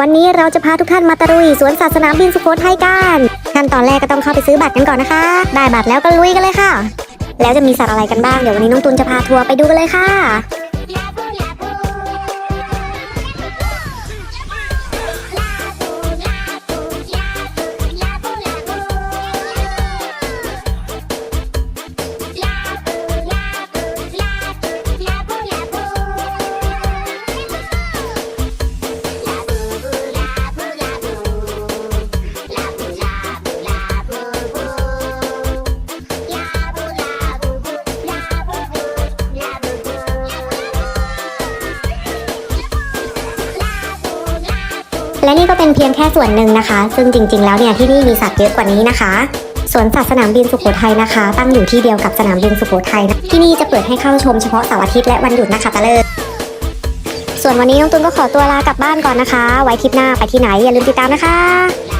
วันนี้เราจะพาทุกท่านมาตะลุยสวนสัตว์สนามบินสุโขทัยกันขั้นตอนแรกก็ต้องเข้าไปซื้อบัตรกันก่อนนะคะ ได้บัตรแล้วก็ลุยกันเลยค่ะ แล้วจะมีสัตว์อะไรกันบ้าง เดี๋ยววันนี้น้องตุนจะพาทัวร์ไปดูกันเลยค่ะ และนี่ก็เป็นเพียงแค่ส่วนหนึ่งนะคะ ซึ่งจริง ๆ แล้วเนี่ยที่นี่มีสัตว์เยอะกว่านี้นะคะสวนสัตว์สนามบินสุโขทัยนะคะ ตั้งอยู่ที่เดียวกับสนามบินสุโขทัยนะที่นี่จะเปิดให้เข้าชมเฉพาะเสาร์อาทิตย์และวันหยุดนะคะตะเลิศส่วนวันนี้น้องตุนก็ขอตัวลากลับบ้านก่อนนะคะ ไว้ทริปหน้าไปที่ไหนอย่าลืมติดตามนะคะ